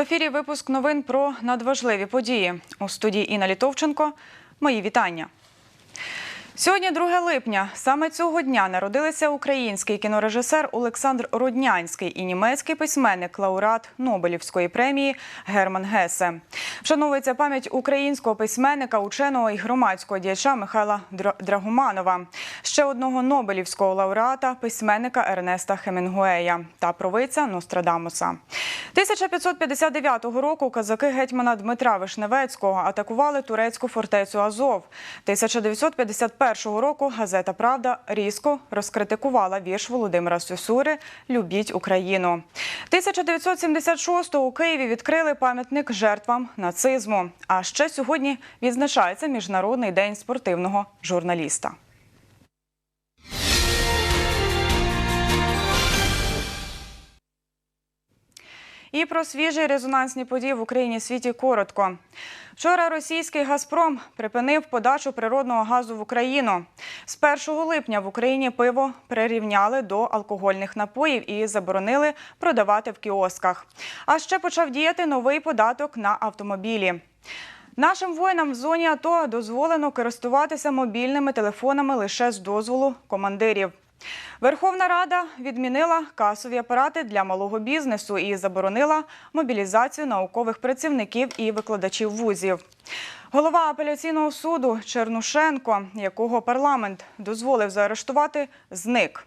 ефірі випуск новин про надважливі події. У студії Інна Літовченко. Мої вітання. Сьогодні 2 липня. Саме цього дня народилися український кінорежисер Олександр Роднянський і німецький письменник, лауреат Нобелівської премії Герман Гесе. Вшановується пам'ять українського письменника, ученого і громадського діяча Михайла Дра- Драгоманова, ще одного Нобелівського лауреата, письменника Ернеста Хемінгуея та провидця Нострадамуса. 1559 року казаки гетьмана Дмитра Вишневецького атакували турецьку фортецю Азов. 1951 року газета Правда різко розкритикувала вірш Володимира Сюсури Любіть Україну. 1976 у Києві відкрили пам'ятник жертвам нацизму. А ще сьогодні відзначається Міжнародний день спортивного журналіста. І про свіжі резонансні події в Україні світі коротко. Вчора російський Газпром припинив подачу природного газу в Україну. З 1 липня в Україні пиво прирівняли до алкогольних напоїв і заборонили продавати в кіосках. А ще почав діяти новий податок на автомобілі. Нашим воїнам в зоні АТО дозволено користуватися мобільними телефонами лише з дозволу командирів. Верховна Рада відмінила касові апарати для малого бізнесу і заборонила мобілізацію наукових працівників і викладачів вузів. Голова апеляційного суду Чернушенко, якого парламент дозволив заарештувати, зник.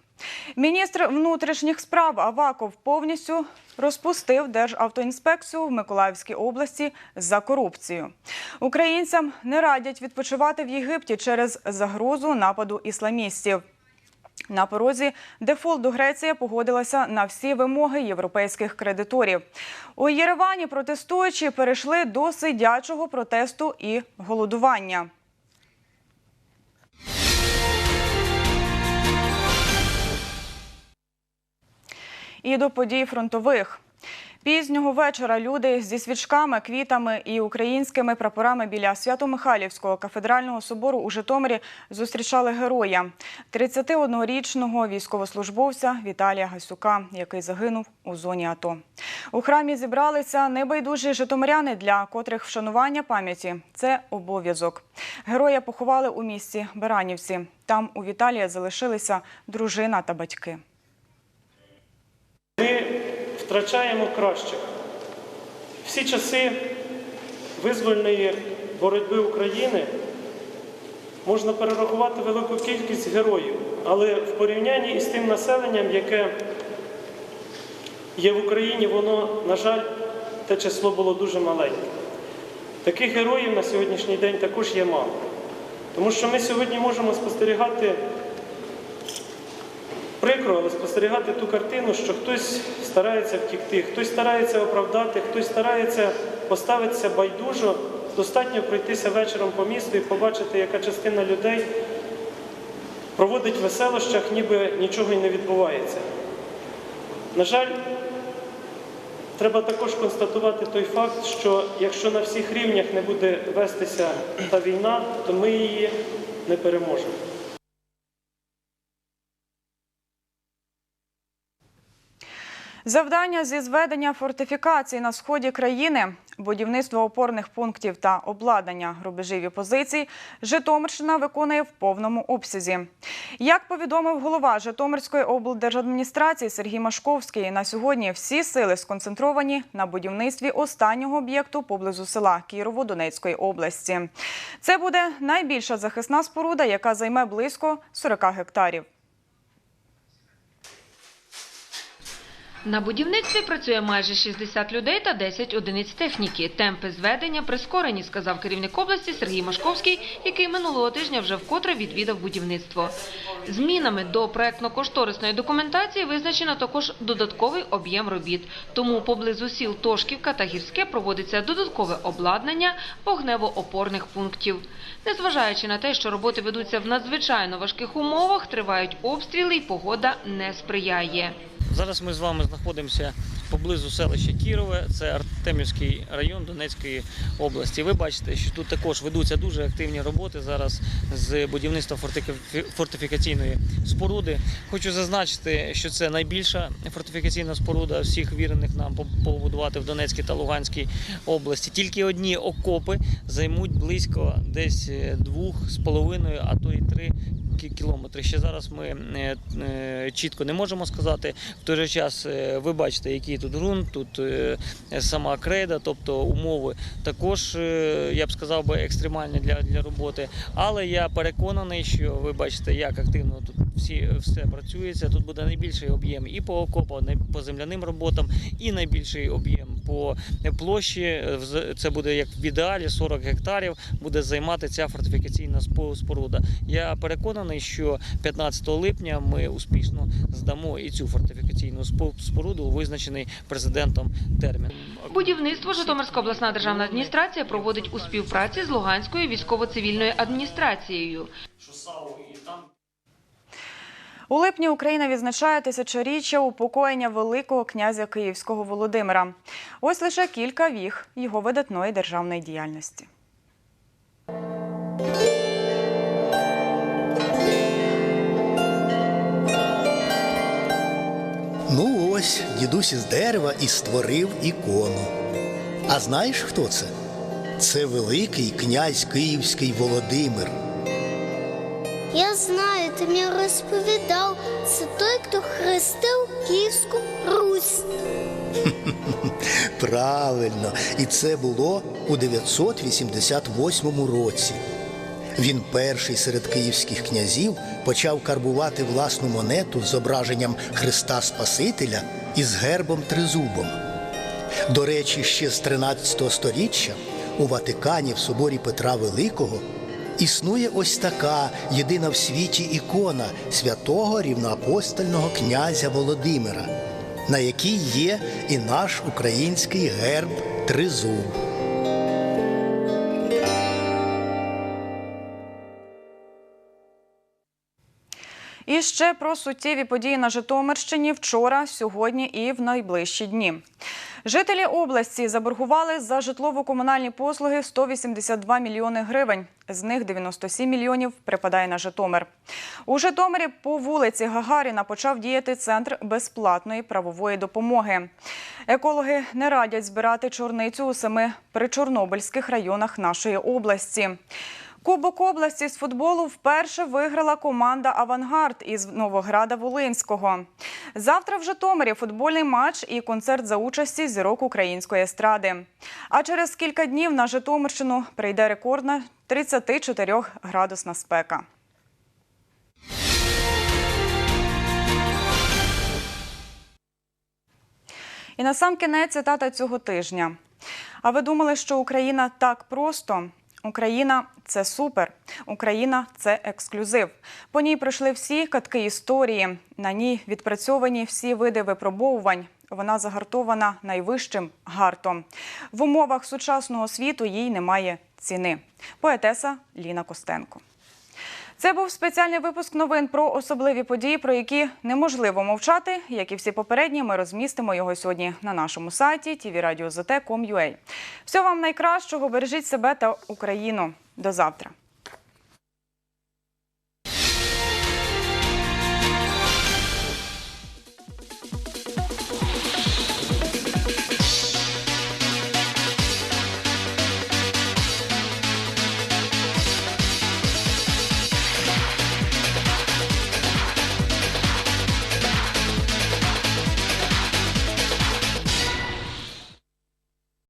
Міністр внутрішніх справ Аваков повністю розпустив Державтоінспекцію в Миколаївській області за корупцію. Українцям не радять відпочивати в Єгипті через загрозу нападу ісламістів. На порозі дефолту Греція погодилася на всі вимоги європейських кредиторів. У Єревані протестуючі перейшли до сидячого протесту і голодування. І до подій фронтових. Пізнього вечора люди зі свічками, квітами і українськими прапорами біля Свято-Михайлівського кафедрального собору у Житомирі зустрічали героя 31-річного військовослужбовця Віталія Гасюка, який загинув у зоні АТО. У храмі зібралися небайдужі житомиряни, для котрих вшанування пам'яті це обов'язок. Героя поховали у місті Баранівці. Там у Віталія залишилися дружина та батьки. Втрачаємо кращих. Всі часи визвольної боротьби України можна перерахувати велику кількість героїв, але в порівнянні із тим населенням, яке є в Україні, воно, на жаль, те число було дуже маленьке. Таких героїв на сьогоднішній день також є мало. Тому що ми сьогодні можемо спостерігати прикро, але спостерігати ту картину, що хтось старається втікти, хтось старається оправдати, хтось старається поставитися байдужо. Достатньо пройтися вечором по місту і побачити, яка частина людей проводить в веселощах, ніби нічого й не відбувається. На жаль, треба також констатувати той факт, що якщо на всіх рівнях не буде вестися та війна, то ми її не переможемо. Завдання зі зведення фортифікацій на сході країни, будівництво опорних пунктів та обладнання рубежів і позицій Житомирщина виконує в повному обсязі. Як повідомив голова Житомирської облдержадміністрації Сергій Машковський, на сьогодні всі сили сконцентровані на будівництві останнього об'єкту поблизу села Кірово Донецької області. Це буде найбільша захисна споруда, яка займе близько 40 гектарів. На будівництві працює майже 60 людей та 10 одиниць техніки. Темпи зведення прискорені, сказав керівник області Сергій Машковський, який минулого тижня вже вкотре відвідав будівництво. Змінами до проектно-кошторисної документації визначено також додатковий об'єм робіт. Тому поблизу сіл Тошківка та Гірське проводиться додаткове обладнання вогнево-опорних пунктів. Незважаючи на те, що роботи ведуться в надзвичайно важких умовах, тривають обстріли і погода не сприяє. Зараз ми з вами знаходимося поблизу селища Кірове, це Артемівський район Донецької області. Ви бачите, що тут також ведуться дуже активні роботи зараз з будівництва фортифікаційної споруди. Хочу зазначити, що це найбільша фортифікаційна споруда всіх вірених нам побудувати в Донецькій та Луганській області. Тільки одні окопи займуть близько десь е, 2,5, а то й три які кілометри ще зараз ми е, е, чітко не можемо сказати. В той же час е, ви бачите, який тут ґрунт, тут сама крейда, тобто умови також я б сказав би екстремальні для, для роботи. Але я переконаний, що ви бачите, як активно тут. Всі все працюється. Тут буде найбільший об'єм і по окопам, і по земляним роботам, і найбільший об'єм по площі. Е, Це буде як в ідеалі 40 гектарів буде займати ця фортифікаційна спо- споруда. Я переконаний, що 15 липня ми успішно здамо і цю фортифікаційну спо- споруду у визначений президентом термін. Будівництво Житомирська обласна державна адміністрація проводить у співпраці з Луганською військово-цивільною адміністрацією. Що САУ і там У липні Україна відзначає тисячоріччя упокоєння Великого князя Київського Володимира. Ось лише кілька віг його видатної державної діяльності. Ну ось дідусь із дерева і створив ікону. А знаєш, хто це? Це великий князь Київський Володимир. Я знаю, ти мені розповідав. Це той, хто хрестив Київську Русь. Правильно, і це було у 988 році. Він перший серед київських князів почав карбувати власну монету з зображенням Христа Спасителя із гербом тризубом. До речі, ще з 13 століття у Ватикані в соборі Петра Великого існує ось така єдина в світі ікона святого рівноапостольного князя Володимира, на якій є і наш український герб Тризуб. І ще про суттєві події на Житомирщині вчора, сьогодні і в найближчі дні. Жителі області заборгували за житлово-комунальні послуги 182 мільйони гривень. З них 97 мільйонів припадає на Житомир. У Житомирі по вулиці Гагаріна почав діяти центр безплатної правової допомоги. Екологи не радять збирати чорницю у семи причорнобильських районах нашої області. Кубок області з футболу вперше виграла команда Авангард із Новограда Волинського. Завтра в Житомирі футбольний матч і концерт за участі зірок української естради. А через кілька днів на Житомирщину прийде рекордна 34 градусна спека. І на сам кінець цитата цього тижня. А ви думали, що Україна так просто? Україна це супер. Україна це ексклюзив. По ній пройшли всі катки історії. На ній відпрацьовані всі види випробовувань. Вона загартована найвищим гартом. В умовах сучасного світу їй немає ціни. Поетеса Ліна Костенко. Це був спеціальний випуск новин про особливі події, про які неможливо мовчати. Як і всі попередні, ми розмістимо його сьогодні на нашому сайті tvradio.zt.com.ua. Всього вам найкращого, бережіть себе та Україну. До завтра.